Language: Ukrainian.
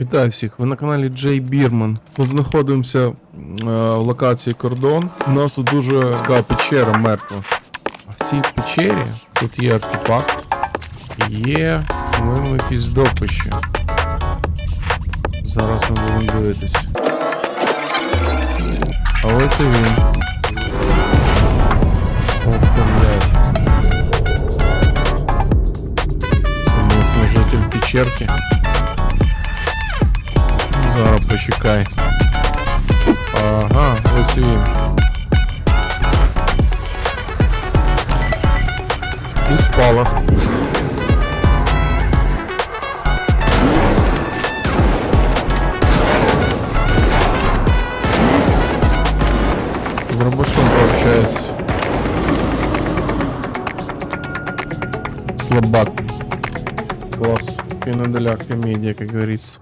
Вітаю всіх, ви на каналі Джей Бірман. Ми знаходимося е, в локації кордон. У нас тут дуже цікава печера мертва. А в цій печері тут є артефакт. Є, по-моєму, якісь допища. Зараз ми будемо дивитись. А ось і він. Ох блядь. Це мій служитель печерки. Зараз почекай. Ага, ось він. І спалах. С дробашом пообщаюсь. Слабак. Класс. Пиноделяк комедия, как говорится.